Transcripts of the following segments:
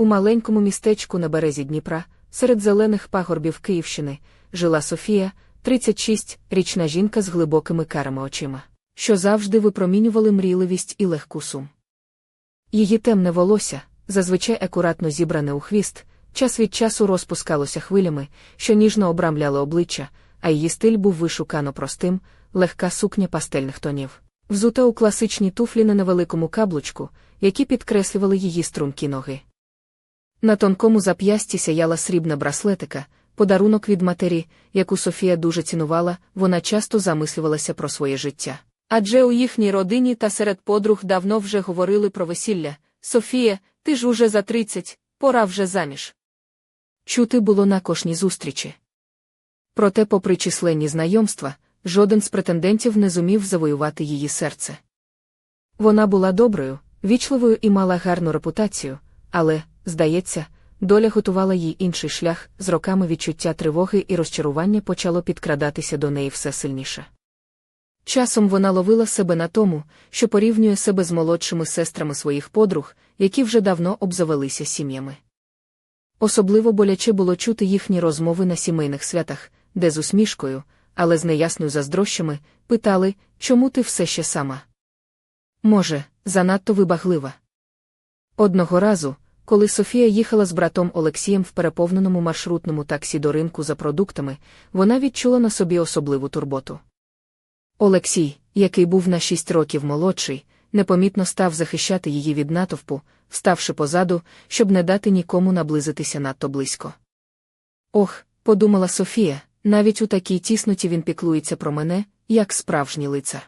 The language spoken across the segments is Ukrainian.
У маленькому містечку на березі Дніпра, серед зелених пагорбів Київщини, жила Софія, 36, річна жінка з глибокими карими очима, що завжди випромінювали мрійливість і легку сум. Її темне волосся, зазвичай акуратно зібране у хвіст, час від часу розпускалося хвилями, що ніжно обрамляли обличчя, а її стиль був вишукано простим, легка сукня пастельних тонів, взута у класичні туфлі на невеликому каблучку, які підкреслювали її стрункі ноги. На тонкому зап'ясті сяяла срібна браслетика, подарунок від матері, яку Софія дуже цінувала, вона часто замислювалася про своє життя. Адже у їхній родині та серед подруг давно вже говорили про весілля Софія, ти ж уже за тридцять, пора вже заміж. Чути було на кожній зустрічі. Проте, попри численні знайомства, жоден з претендентів не зумів завоювати її серце. Вона була доброю, вічливою і мала гарну репутацію, але, здається, доля готувала їй інший шлях, з роками відчуття тривоги і розчарування почало підкрадатися до неї все сильніше. Часом вона ловила себе на тому, що порівнює себе з молодшими сестрами своїх подруг, які вже давно обзавелися сім'ями. Особливо боляче було чути їхні розмови на сімейних святах, де з усмішкою, але з неясною заздрощами, питали, чому ти все ще сама. Може, занадто вибаглива. Одного разу, коли Софія їхала з братом Олексієм в переповненому маршрутному таксі до ринку за продуктами, вона відчула на собі особливу турботу. Олексій, який був на шість років молодший, непомітно став захищати її від натовпу, ставши позаду, щоб не дати нікому наблизитися надто близько. Ох, подумала Софія, навіть у такій тісноті він піклується про мене, як справжній лицар.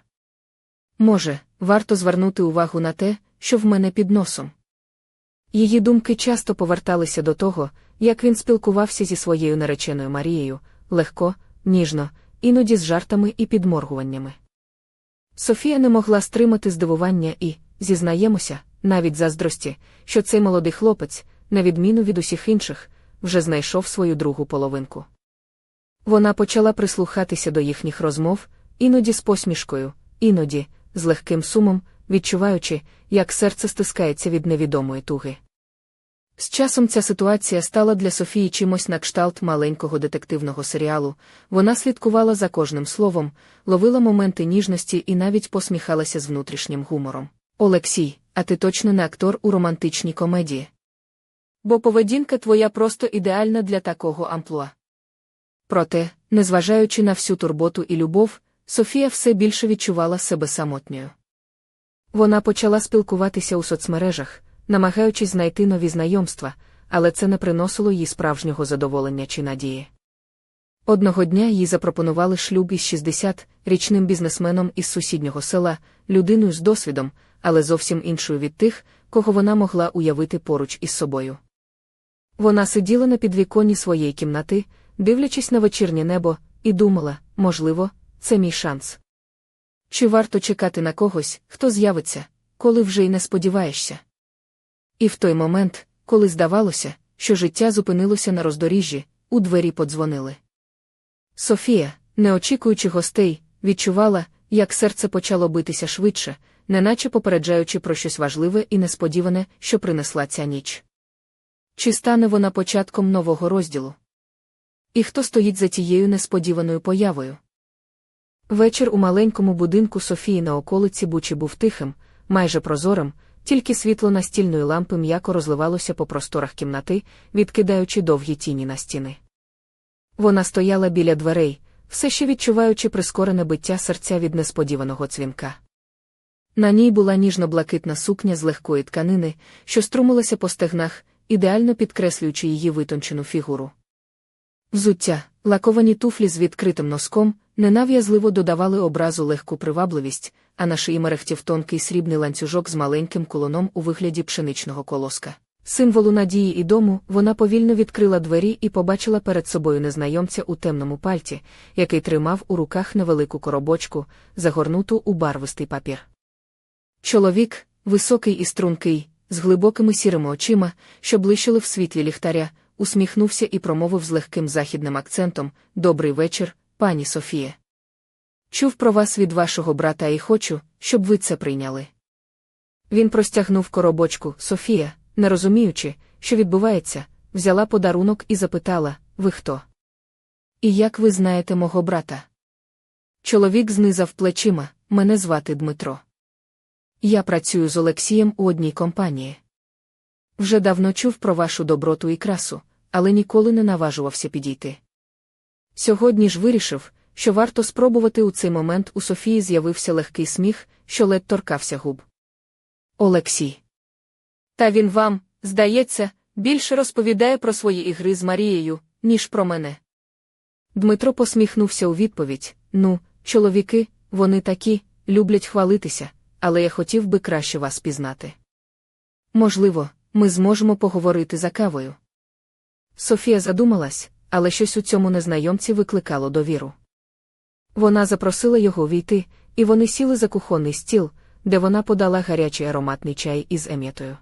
Може, варто звернути увагу на те, що в мене під носом. Її думки часто поверталися до того, як він спілкувався зі своєю нареченою Марією, легко, ніжно, іноді з жартами і підморгуваннями. Софія не могла стримати здивування і, зізнаємося, навіть заздрості, що цей молодий хлопець, на відміну від усіх інших, вже знайшов свою другу половинку. Вона почала прислухатися до їхніх розмов, іноді з посмішкою, іноді, з легким сумом, відчуваючи, як серце стискається від невідомої туги. З часом ця ситуація стала для Софії чимось на кшталт маленького детективного серіалу, вона слідкувала за кожним словом, ловила моменти ніжності і навіть посміхалася з внутрішнім гумором. Олексій, а ти точно не актор у романтичній комедії. Бо поведінка твоя просто ідеальна для такого амплуа. Проте, незважаючи на всю турботу і любов, Софія все більше відчувала себе самотньою. Вона почала спілкуватися у соцмережах, намагаючись знайти нові знайомства, але це не приносило їй справжнього задоволення чи надії. Одного дня їй запропонували шлюб із 60-річним бізнесменом із сусіднього села, людиною з досвідом, але зовсім іншою від тих, кого вона могла уявити поруч із собою. Вона сиділа на підвіконні своєї кімнати, дивлячись на вечірнє небо, і думала, можливо, це мій шанс. Чи варто чекати на когось, хто з'явиться, коли вже й не сподіваєшся? І в той момент, коли здавалося, що життя зупинилося на роздоріжжі, у двері подзвонили. Софія, не очікуючи гостей, відчувала, як серце почало битися швидше, неначе попереджаючи про щось важливе і несподіване, що принесла ця ніч. Чи стане вона початком нового розділу? І хто стоїть за тією несподіваною появою? Вечір у маленькому будинку Софії на околиці Бучі був тихим, майже прозорим, тільки світло настільної лампи м'яко розливалося по просторах кімнати, відкидаючи довгі тіні на стіни. Вона стояла біля дверей, все ще відчуваючи прискорене биття серця від несподіваного дзвінка. На ній була ніжно-блакитна сукня з легкої тканини, що струмилася по стегнах, ідеально підкреслюючи її витончену фігуру. Взуття, лаковані туфлі з відкритим носком, ненав'язливо додавали образу легку привабливість, а на шиї мерехтів тонкий срібний ланцюжок з маленьким кулоном у вигляді пшеничного колоска. Символу надії і дому, вона повільно відкрила двері і побачила перед собою незнайомця у темному пальті, який тримав у руках невелику коробочку, загорнуту у барвистий папір. Чоловік, високий і стрункий, з глибокими сірими очима, що блищили в світлі ліхтаря, усміхнувся і промовив з легким західним акцентом Добрий вечір, пані Софія. Чув про вас від вашого брата і хочу, щоб ви це прийняли. Він простягнув коробочку Софія, не розуміючи, що відбувається, взяла подарунок і запитала Ви хто? І як ви знаєте мого брата? Чоловік знизав плечима, мене звати Дмитро. Я працюю з Олексієм у одній компанії. Вже давно чув про вашу доброту і красу, але ніколи не наважувався підійти. Сьогодні ж вирішив, що варто спробувати у цей момент у Софії з'явився легкий сміх, що ледь торкався губ. Олексій. Та він вам, здається, більше розповідає про свої ігри з Марією, ніж про мене. Дмитро посміхнувся у відповідь Ну, чоловіки, вони такі, люблять хвалитися, але я хотів би краще вас пізнати. Можливо, ми зможемо поговорити за кавою. Софія задумалась, але щось у цьому незнайомці викликало довіру. Вона запросила його війти, і вони сіли за кухонний стіл, де вона подала гарячий ароматний чай із ем'ятою.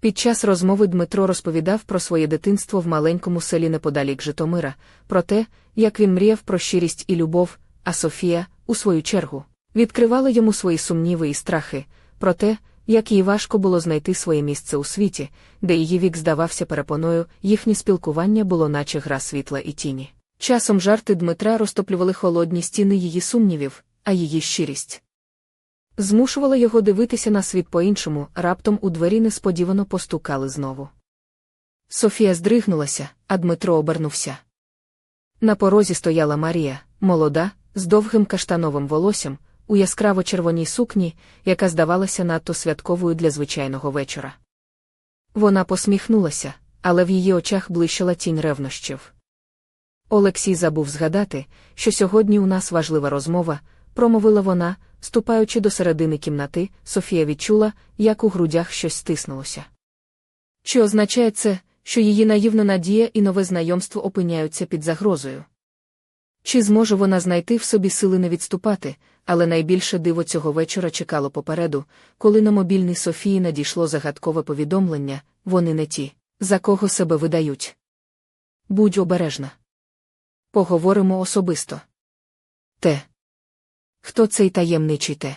Під час розмови Дмитро розповідав про своє дитинство в маленькому селі неподалік Житомира, про те, як він мріяв про щирість і любов, а Софія, у свою чергу, відкривала йому свої сумніви і страхи, про те, як їй важко було знайти своє місце у світі, де її вік здавався перепоною, їхнє спілкування було, наче гра світла і тіні. Часом жарти Дмитра розтоплювали холодні стіни її сумнівів, а її щирість. Змушувала його дивитися на світ по-іншому, раптом у двері несподівано постукали знову. Софія здригнулася, а Дмитро обернувся. На порозі стояла Марія, молода, з довгим каштановим волоссям, у яскраво червоній сукні, яка здавалася надто святковою для звичайного вечора. Вона посміхнулася, але в її очах блищала тінь ревнощів. Олексій забув згадати, що сьогодні у нас важлива розмова, промовила вона, ступаючи до середини кімнати, Софія відчула, як у грудях щось стиснулося. Чи означає це, що її наївна надія і нове знайомство опиняються під загрозою? Чи зможе вона знайти в собі сили не відступати, але найбільше диво цього вечора чекало попереду, коли на мобільний Софії надійшло загадкове повідомлення вони не ті, за кого себе видають. Будь обережна. Поговоримо особисто. Те. Хто цей таємничий те?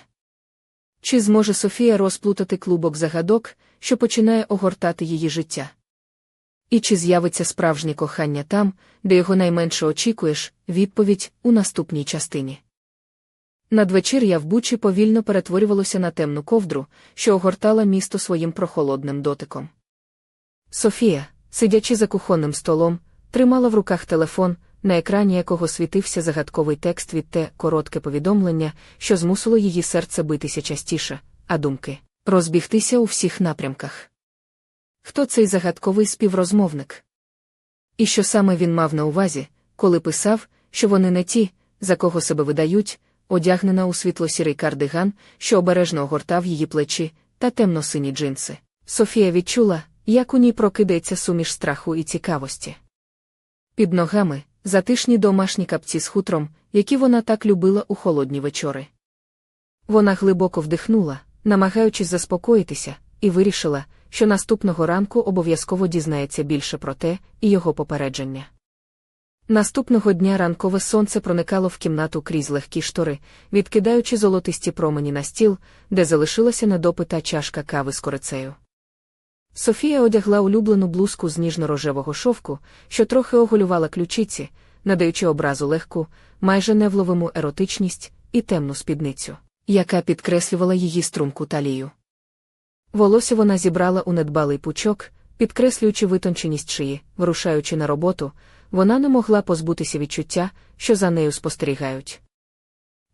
Чи зможе Софія розплутати клубок загадок, що починає огортати її життя? І чи з'явиться справжнє кохання там, де його найменше очікуєш, відповідь у наступній частині. Надвечір'я в бучі повільно перетворювалося на темну ковдру, що огортала місто своїм прохолодним дотиком. Софія, сидячи за кухонним столом, тримала в руках телефон, на екрані якого світився загадковий текст від те коротке повідомлення, що змусило її серце битися частіше, а думки розбігтися у всіх напрямках. Хто цей загадковий співрозмовник? І що саме він мав на увазі, коли писав, що вони не ті, за кого себе видають, одягнена у світло-сірий кардиган, що обережно огортав її плечі, та темно-сині джинси. Софія відчула, як у ній прокидається суміш страху і цікавості. Під ногами затишні домашні капці з хутром, які вона так любила у холодні вечори. Вона глибоко вдихнула, намагаючись заспокоїтися, і вирішила, що наступного ранку обов'язково дізнається більше про те і його попередження. Наступного дня ранкове сонце проникало в кімнату крізь легкі штори, відкидаючи золотисті промені на стіл, де залишилася недопита чашка кави з корицею. Софія одягла улюблену блузку з ніжно-рожевого шовку, що трохи оголювала ключиці, надаючи образу легку, майже невловиму еротичність і темну спідницю, яка підкреслювала її струнку талію. Волосся вона зібрала у недбалий пучок, підкреслюючи витонченість шиї, вирушаючи на роботу, вона не могла позбутися відчуття, що за нею спостерігають.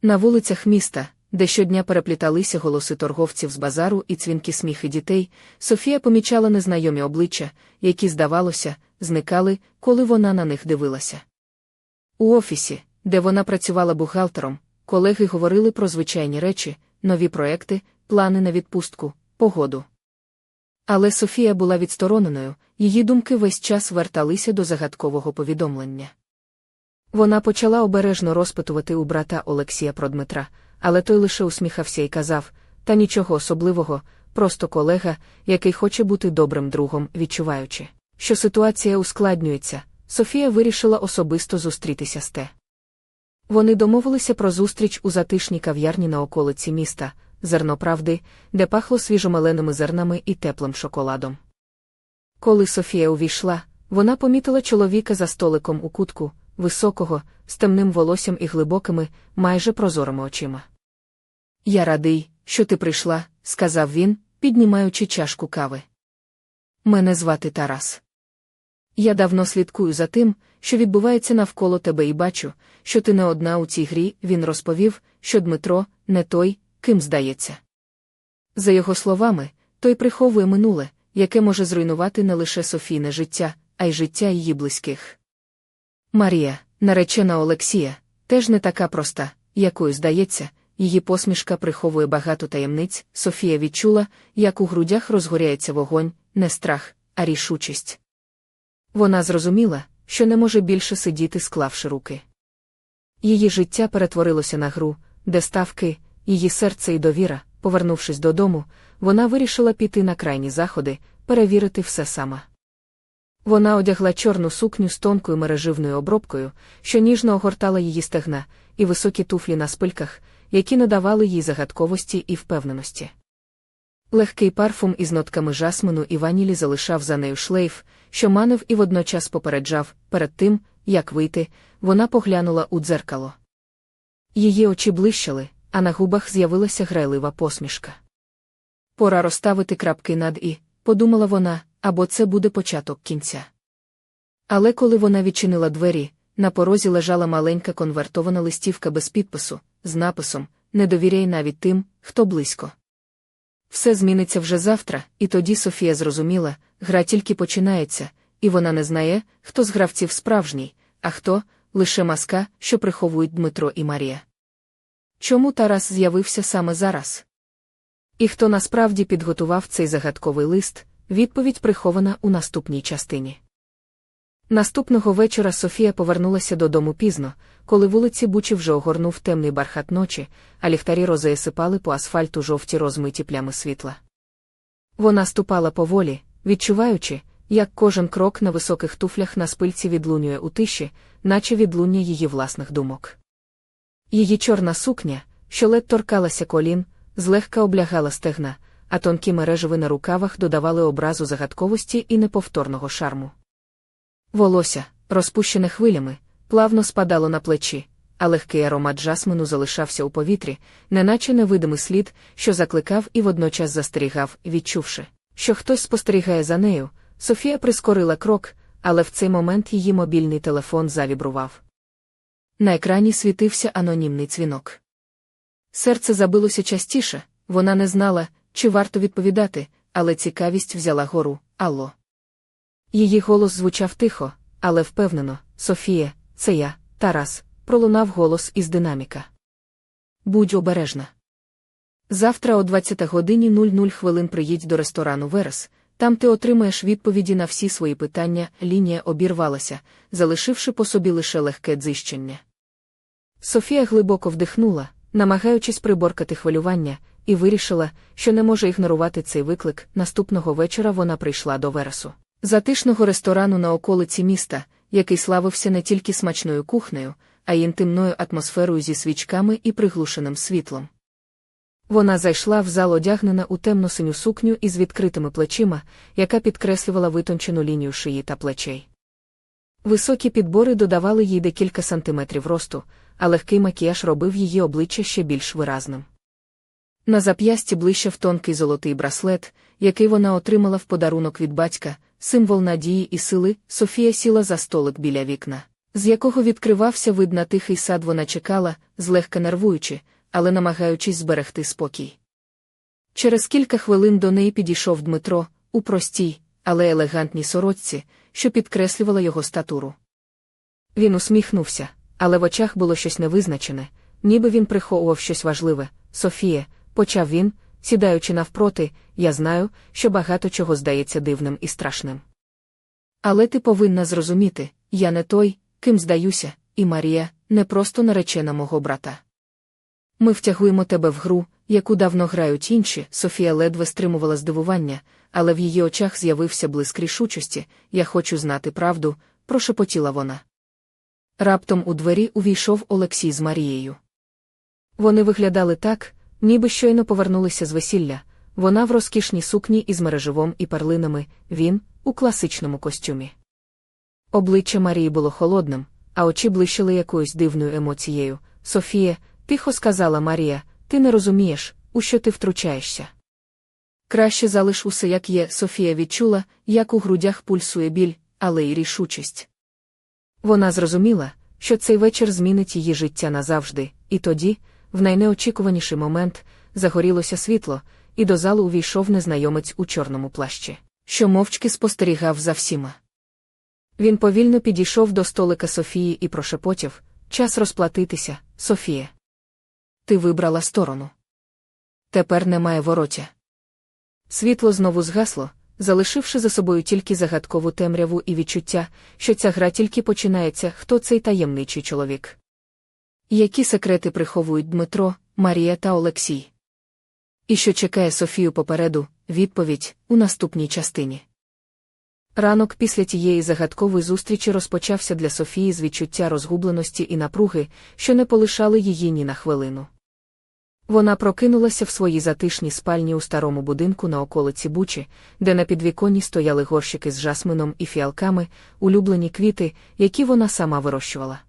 На вулицях міста, де щодня перепліталися голоси торговців з базару і цвінки сміхи дітей, Софія помічала незнайомі обличчя, які, здавалося, зникали, коли вона на них дивилася. У офісі, де вона працювала бухгалтером, колеги говорили про звичайні речі, нові проекти, плани на відпустку, погоду. Але Софія була відстороненою, її думки весь час верталися до загадкового повідомлення. Вона почала обережно розпитувати у брата Олексія про Дмитра, але той лише усміхався і казав та нічого особливого, просто колега, який хоче бути добрим другом, відчуваючи, що ситуація ускладнюється, Софія вирішила особисто зустрітися з те. Вони домовилися про зустріч у затишній кав'ярні на околиці міста, зерно правди, де пахло свіжомеленими зернами і теплим шоколадом. Коли Софія увійшла, вона помітила чоловіка за столиком у кутку, високого, з темним волоссям і глибокими, майже прозорими очима. Я радий, що ти прийшла, сказав він, піднімаючи чашку кави. Мене звати Тарас. Я давно слідкую за тим, що відбувається навколо тебе, і бачу, що ти не одна у цій грі, він розповів, що Дмитро не той, ким здається. За його словами, той приховує минуле, яке може зруйнувати не лише Софійне життя, а й життя її близьких. Марія, наречена Олексія, теж не така проста, якою здається, її посмішка приховує багато таємниць. Софія відчула, як у грудях розгоряється вогонь, не страх, а рішучість. Вона зрозуміла, що не може більше сидіти, склавши руки. Її життя перетворилося на гру, де ставки, її серце і довіра, повернувшись додому, вона вирішила піти на крайні заходи, перевірити все сама. Вона одягла чорну сукню з тонкою мереживною обробкою, що ніжно огортала її стегна, і високі туфлі на спильках, які надавали їй загадковості і впевненості. Легкий парфум із нотками жасмину і ванілі залишав за нею шлейф, що манив і водночас попереджав, перед тим, як вийти, вона поглянула у дзеркало. Її очі блищали, а на губах з'явилася грайлива посмішка. Пора розставити крапки над і, подумала вона, або це буде початок кінця. Але коли вона відчинила двері, на порозі лежала маленька конвертована листівка без підпису, з написом Не довіряй навіть тим, хто близько. Все зміниться вже завтра, і тоді Софія зрозуміла, гра тільки починається, і вона не знає, хто з гравців справжній, а хто лише маска, що приховують Дмитро і Марія. Чому Тарас з'явився саме зараз? І хто насправді підготував цей загадковий лист, відповідь прихована у наступній частині. Наступного вечора Софія повернулася додому пізно, коли вулиці Бучі вже огорнув темний бархат ночі, а ліхтарі розеясипали по асфальту жовті розмиті плями світла. Вона ступала поволі, відчуваючи, як кожен крок на високих туфлях на спильці відлунює у тиші, наче відлуння її власних думок. Її чорна сукня, що ледь торкалася колін, злегка облягала стегна, а тонкі мережеви на рукавах додавали образу загадковості і неповторного шарму. Волосся, розпущене хвилями, плавно спадало на плечі, а легкий аромат жасмину залишався у повітрі, неначе невидимий слід, що закликав і водночас застерігав, відчувши, що хтось спостерігає за нею. Софія прискорила крок, але в цей момент її мобільний телефон завібрував. На екрані світився анонімний дзвінок. Серце забилося частіше, вона не знала, чи варто відповідати, але цікавість взяла гору Алло. Її голос звучав тихо, але впевнено, Софія, це я, Тарас, пролунав голос із динаміка. Будь обережна. Завтра о 20 годині 00 хвилин приїдь до ресторану Верес, там ти отримаєш відповіді на всі свої питання, лінія обірвалася, залишивши по собі лише легке дзищення. Софія глибоко вдихнула, намагаючись приборкати хвилювання, і вирішила, що не може ігнорувати цей виклик. Наступного вечора вона прийшла до Вересу затишного ресторану на околиці міста, який славився не тільки смачною кухнею, а й інтимною атмосферою зі свічками і приглушеним світлом. Вона зайшла в зал одягнена у темно-синю сукню із відкритими плечима, яка підкреслювала витончену лінію шиї та плечей. Високі підбори додавали їй декілька сантиметрів росту, а легкий макіяж робив її обличчя ще більш виразним. На зап'ясті блищав тонкий золотий браслет, який вона отримала в подарунок від батька, символ надії і сили, Софія сіла за столик біля вікна, з якого відкривався вид на тихий сад вона чекала, злегка нервуючи, але намагаючись зберегти спокій. Через кілька хвилин до неї підійшов Дмитро, у простій, але елегантній сорочці, що підкреслювала його статуру. Він усміхнувся, але в очах було щось невизначене, ніби він приховував щось важливе. Софія, почав він, сідаючи навпроти, я знаю, що багато чого здається дивним і страшним. Але ти повинна зрозуміти, я не той, ким здаюся, і Марія не просто наречена мого брата. Ми втягуємо тебе в гру, яку давно грають інші. Софія ледве стримувала здивування, але в її очах з'явився блиск рішучості Я хочу знати правду, прошепотіла вона. Раптом у двері увійшов Олексій з Марією. Вони виглядали так, ніби щойно повернулися з весілля, вона в розкішній сукні із мереживом і перлинами, він у класичному костюмі. Обличчя Марії було холодним, а очі блищили якоюсь дивною емоцією. Софія, тихо сказала Марія, ти не розумієш, у що ти втручаєшся. Краще залиш усе, як є, Софія відчула, як у грудях пульсує біль, але й рішучість. Вона зрозуміла, що цей вечір змінить її життя назавжди, і тоді, в найнеочікуваніший момент, загорілося світло, і до залу увійшов незнайомець у чорному плащі, що мовчки спостерігав за всіма. Він повільно підійшов до столика Софії і прошепотів час розплатитися, Софія. Ти вибрала сторону. Тепер немає воротя. Світло знову згасло, залишивши за собою тільки загадкову темряву і відчуття, що ця гра тільки починається, хто цей таємничий чоловік. Які секрети приховують Дмитро, Марія та Олексій? І що чекає Софію попереду, відповідь у наступній частині. Ранок після тієї загадкової зустрічі розпочався для Софії з відчуття розгубленості і напруги, що не полишали її ні на хвилину. Вона прокинулася в своїй затишній спальні у старому будинку на околиці Бучі, де на підвіконні стояли горщики з жасмином і фіалками, улюблені квіти, які вона сама вирощувала.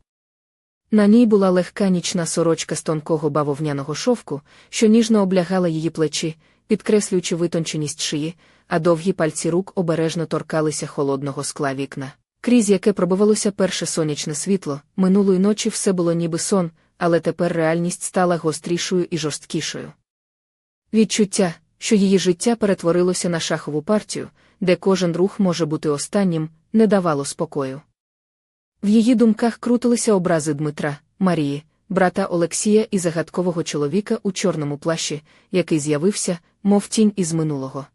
На ній була легка нічна сорочка з тонкого бавовняного шовку, що ніжно облягала її плечі, підкреслюючи витонченість шиї, а довгі пальці рук обережно торкалися холодного скла вікна. Крізь яке пробивалося перше сонячне світло, минулої ночі все було ніби сон, але тепер реальність стала гострішою і жорсткішою. Відчуття, що її життя перетворилося на шахову партію, де кожен рух може бути останнім, не давало спокою. В її думках крутилися образи Дмитра, Марії, брата Олексія і загадкового чоловіка у чорному плащі, який з'явився, мов тінь із минулого.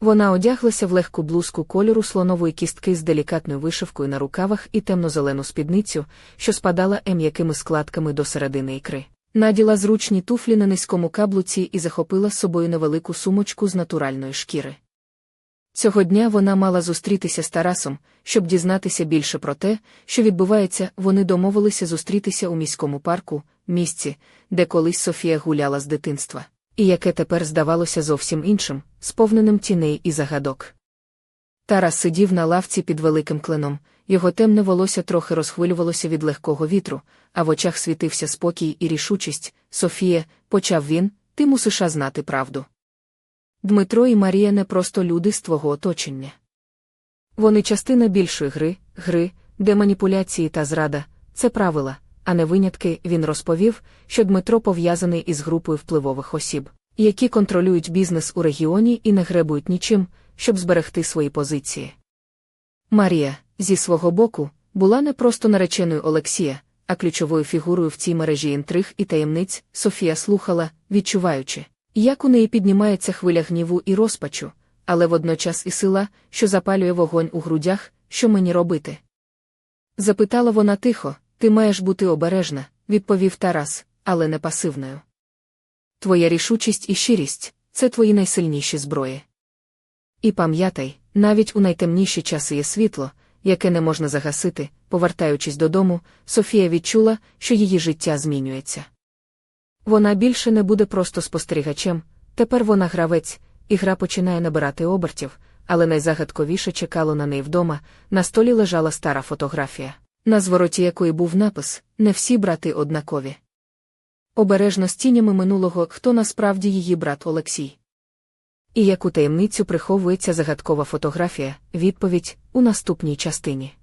Вона одяглася в легку блузку кольору слонової кістки з делікатною вишивкою на рукавах і темно-зелену спідницю, що спадала м'якими складками до середини ікри. Наділа зручні туфлі на низькому каблуці і захопила з собою невелику сумочку з натуральної шкіри. Цього дня вона мала зустрітися з Тарасом, щоб дізнатися більше про те, що відбувається, вони домовилися зустрітися у міському парку, місці, де колись Софія гуляла з дитинства і яке тепер здавалося зовсім іншим, сповненим тіней і загадок. Тарас сидів на лавці під великим кленом, його темне волосся трохи розхвилювалося від легкого вітру, а в очах світився спокій і рішучість. Софія, почав він, ти мусиш знати правду. Дмитро і Марія не просто люди з твого оточення. Вони частина більшої гри, гри, де маніпуляції та зрада, це правила, а не винятки, він розповів, що Дмитро пов'язаний із групою впливових осіб, які контролюють бізнес у регіоні і не гребують нічим, щоб зберегти свої позиції. Марія, зі свого боку, була не просто нареченою Олексія, а ключовою фігурою в цій мережі інтриг і таємниць Софія слухала, відчуваючи, як у неї піднімається хвиля гніву і розпачу, але водночас і сила, що запалює вогонь у грудях, що мені робити. Запитала вона тихо, ти маєш бути обережна, відповів Тарас, але не пасивною. Твоя рішучість і щирість це твої найсильніші зброї. І пам'ятай, навіть у найтемніші часи є світло, яке не можна загасити, повертаючись додому, Софія відчула, що її життя змінюється. Вона більше не буде просто спостерігачем, тепер вона гравець, і гра починає набирати обертів, але найзагадковіше чекало на неї вдома, на столі лежала стара фотографія на звороті якої був напис Не всі брати однакові. Обережно з тінями минулого, хто насправді її брат Олексій. І яку таємницю приховується загадкова фотографія, відповідь у наступній частині.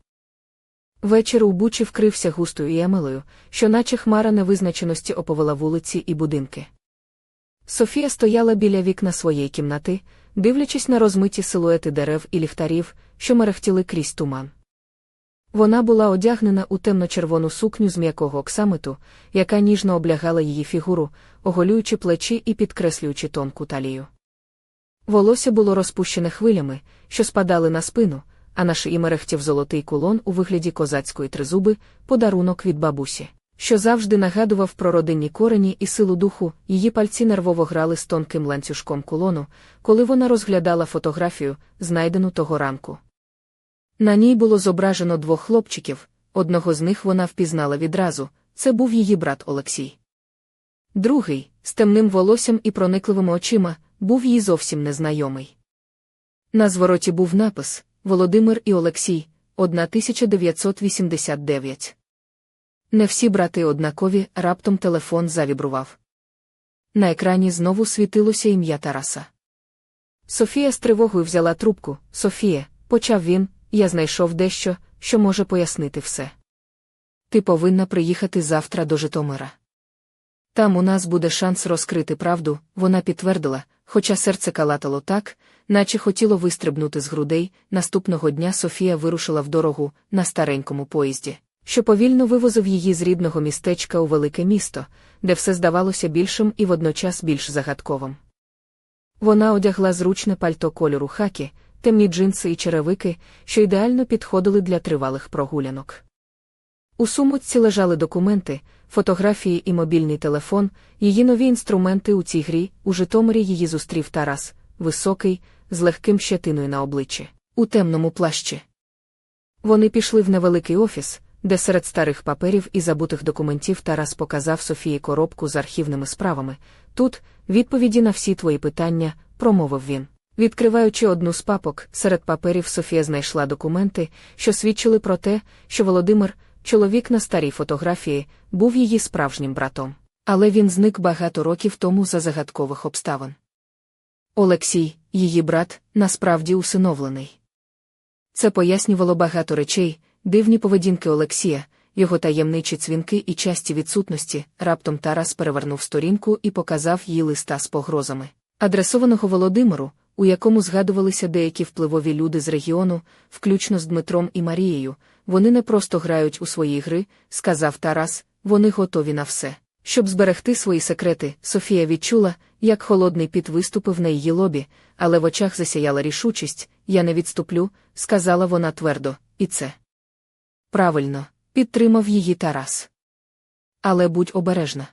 Вечір у Бучі вкрився густою ямелою, що наче хмара невизначеності оповела вулиці і будинки. Софія стояла біля вікна своєї кімнати, дивлячись на розмиті силуети дерев і ліхтарів, що мерехтіли крізь туман. Вона була одягнена у темно-червону сукню з м'якого оксамиту, яка ніжно облягала її фігуру, оголюючи плечі і підкреслюючи тонку талію. Волосся було розпущене хвилями, що спадали на спину, а на шиї мерехтів золотий кулон у вигляді козацької тризуби, подарунок від бабусі, що завжди нагадував про родинні корені і силу духу, її пальці нервово грали з тонким ланцюжком кулону, коли вона розглядала фотографію, знайдену того ранку. На ній було зображено двох хлопчиків, одного з них вона впізнала відразу це був її брат Олексій. Другий, з темним волоссям і проникливими очима, був їй зовсім незнайомий. На звороті був напис Володимир і Олексій, 1989. Не всі брати однакові, раптом телефон завібрував. На екрані знову світилося ім'я Тараса. Софія з тривогою взяла трубку. Софія, почав він, я знайшов дещо, що може пояснити все. Ти повинна приїхати завтра до Житомира. Там у нас буде шанс розкрити правду, вона підтвердила, хоча серце калатало так, наче хотіло вистрибнути з грудей. Наступного дня Софія вирушила в дорогу на старенькому поїзді, що повільно вивозив її з рідного містечка у велике місто, де все здавалося більшим і водночас більш загадковим. Вона одягла зручне пальто кольору хакі, темні джинси і черевики, що ідеально підходили для тривалих прогулянок. У сумочці лежали документи, фотографії і мобільний телефон, її нові інструменти у цій грі, у Житомирі її зустрів Тарас, високий, з легким щетиною на обличчі, у темному плащі. Вони пішли в невеликий офіс, де серед старих паперів і забутих документів Тарас показав Софії коробку з архівними справами. Тут, відповіді на всі твої питання, промовив він. Відкриваючи одну з папок, серед паперів Софія знайшла документи, що свідчили про те, що Володимир, чоловік на старій фотографії, був її справжнім братом. Але він зник багато років тому за загадкових обставин. Олексій, її брат, насправді усиновлений. Це пояснювало багато речей, дивні поведінки Олексія, його таємничі цвінки і часті відсутності. Раптом Тарас перевернув сторінку і показав їй листа з погрозами, адресованого Володимиру, у якому згадувалися деякі впливові люди з регіону, включно з Дмитром і Марією. Вони не просто грають у свої гри, сказав Тарас, вони готові на все. Щоб зберегти свої секрети, Софія відчула, як холодний піт виступив на її лобі, але в очах засяяла рішучість я не відступлю, сказала вона твердо, і це. Правильно, підтримав її Тарас. Але будь обережна.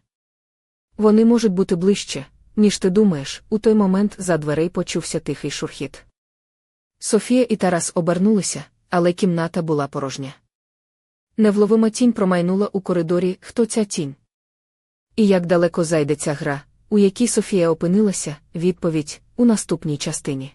Вони можуть бути ближче, ніж ти думаєш, у той момент за дверей почувся тихий шурхіт. Софія і Тарас обернулися, але кімната була порожня. Невловима тінь промайнула у коридорі, хто ця тінь. І як далеко зайде ця гра, у якій Софія опинилася, відповідь у наступній частині.